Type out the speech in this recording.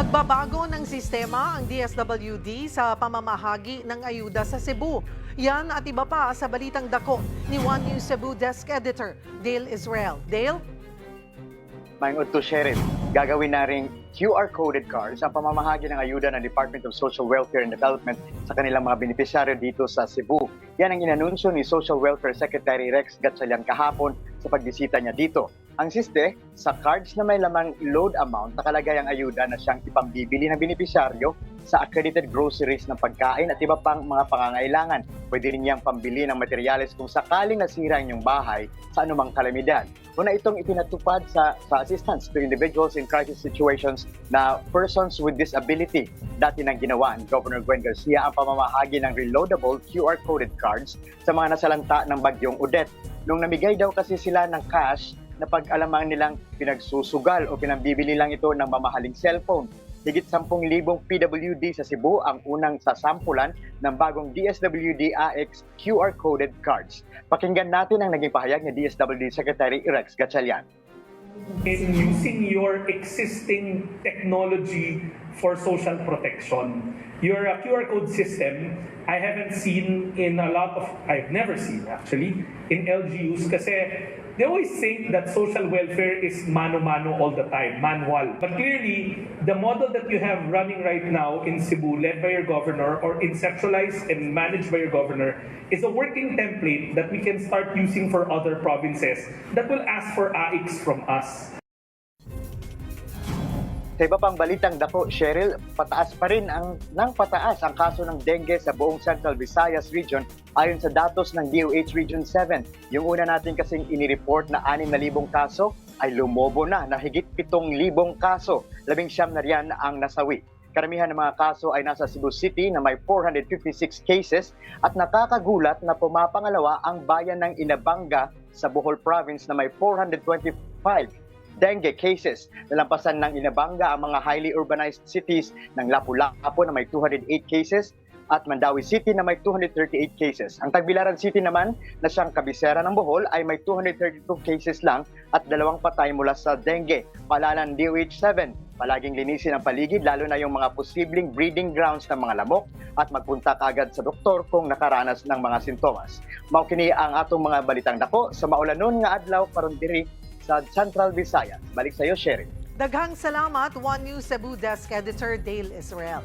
Magbabago ng sistema ang DSWD sa pamamahagi ng ayuda sa Cebu. Yan at iba pa sa balitang dako ni One News Cebu Desk Editor Dale Israel. Dale? Mayroon to Sheriff, gagawin na rin QR-coded cards ang pamamahagi ng ayuda ng Department of Social Welfare and Development sa kanilang mga benepisyaryo dito sa Cebu. Yan ang inanunsyo ni Social Welfare Secretary Rex Gatchalian kahapon sa pagbisita niya dito. Ang siste, sa cards na may lamang load amount, nakalagay ang ayuda na siyang ipambibili ng benepisyaryo sa accredited groceries ng pagkain at iba pang mga pangangailangan. Pwede rin niyang pambili ng materyales kung sakaling nasira ang inyong bahay sa anumang kalamidad. Una itong ipinatupad sa, sa assistance to individuals in crisis situations na persons with disability. Dati nang ginawa ni Governor Gwen Garcia ang pamamahagi ng reloadable QR-coded cards sa mga nasalanta ng bagyong Odette. Nung namigay daw kasi sila ng cash na pag-alamang nilang pinagsusugal o pinambibili lang ito ng mamahaling cellphone. Higit 10,000 PWD sa Cebu ang unang sasampulan ng bagong DSWD AX QR-coded cards. Pakinggan natin ang naging pahayag ni DSWD Secretary Rex Gatchalian. in using your existing technology for social protection. Your uh, QR code system, I haven't seen in a lot of, I've never seen actually, in LGUs kasi they always think that social welfare is mano-mano all the time, manual. But clearly, the model that you have running right now in Cebu, led by your governor or inceptualized and managed by your governor, is a working template that we can start using for other provinces that will ask for AX from us. Sa iba pang balitang dako, Cheryl, pataas pa rin ang, ng pataas ang kaso ng dengue sa buong Central Visayas region ayon sa datos ng DOH Region 7. Yung una natin kasing inireport na 6,000 kaso ay lumobo na na higit 7,000 kaso. Labing siyam na riyan ang nasawi. Karamihan ng mga kaso ay nasa Cebu City na may 456 cases at nakakagulat na pumapangalawa ang bayan ng Inabanga sa Bohol Province na may 425 dengue cases. Nalampasan ng Inabanga ang mga highly urbanized cities ng Lapu-Lapu na may 208 cases at Mandawi City na may 238 cases. Ang Tagbilaran City naman na siyang kabisera ng Bohol ay may 232 cases lang at dalawang patay mula sa dengue. Paalala ng DOH-7, palaging linisin ang paligid lalo na yung mga posibleng breeding grounds ng mga lamok at magpunta kagad sa doktor kung nakaranas ng mga sintomas. Maukini ang atong mga balitang dako sa maulanon nga adlaw karon diri sa Central Visayas. Balik sa iyo, Sherry. Daghang salamat One News Cebu Desk Editor Dale Israel.